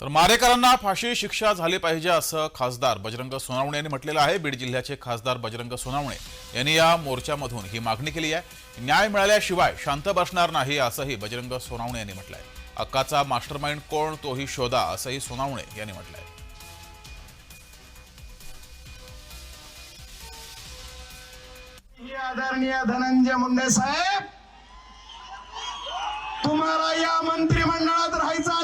तर मारेकरांना फाशी शिक्षा झाली पाहिजे असं खासदार बजरंग सोनावणे यांनी म्हटलेलं आहे. बीड जिल्ह्याचे खासदार बजरंग सोनावणे यांनी या मोर्चामधून ही मागणी केली आहे. न्याय मिळाल्याशिवाय शांत बसणार नाही असंही बजरंग सोनावणे यांनी म्हटलं आहे अक्काचा मास्टरमाइंड कोण तोही शोधा असंही सोनावणे यांनी म्हटलं आहे आदरणीय धनंजय मुंडे साहेब तुम्हाला या मंत्रिमंडळात राहायचं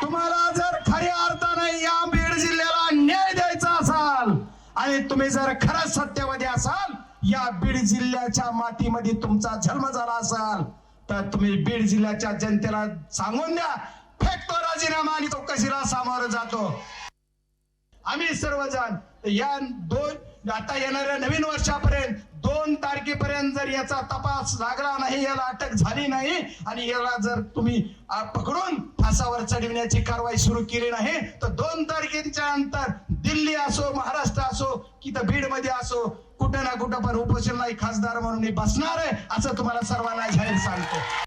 तुम्हाला जर खऱ्या अर्थाने या बीड जिल्ह्याला न्याय द्यायचा असाल आणि तुम्ही जर खरंच सत्यामध्ये असाल या बीड जिल्ह्याच्या मातीमध्ये तुमचा जन्म झाला असाल तर तुम्ही बीड जिल्ह्याच्या जनतेला सांगून द्या फेकतो राजीनामा आणि तो कशीला सामोरं जातो. आम्ही सर्वजण या दोन आता येणाऱ्या नवीन वर्षापर्यंत दोन तारखेपर्यंत जर याचा तपास लागला नाही याला अटक झाली नाही आणि याला जर तुम्ही पकडून फासावर चढविण्याची कारवाई सुरू केली नाही तर दोन तारखेच्या नंतर दिल्ली असो महाराष्ट्र असो कि तर बीडमध्ये असो कुठं ना कुठं पण उपोषणला खासदार म्हणून मी बसणार आहे असं तुम्हाला सर्वांना जाहीर सांगतो.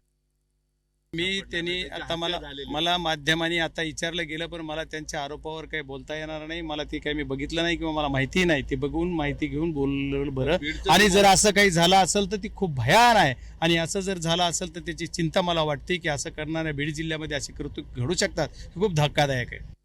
मी त्यांनी आता मला मला माध्यमांनी आता विचारलं गेलं पण मला त्यांच्या आरोपावर काही बोलता येणार नाही. मला ते काही मी बघितलं नाही किंवा मला माहिती नाही. ते बघून माहिती घेऊन बोललं बरं. आणि जर असं काही झालं असेल तर ती खूप भयान आहे. आणि असं जर झालं असेल तर त्याची चिंता मला वाटते की असं करणाऱ्या बीड जिल्ह्यामध्ये असे कृत्य घडू शकतात. हे खूप धक्कादायक आहे.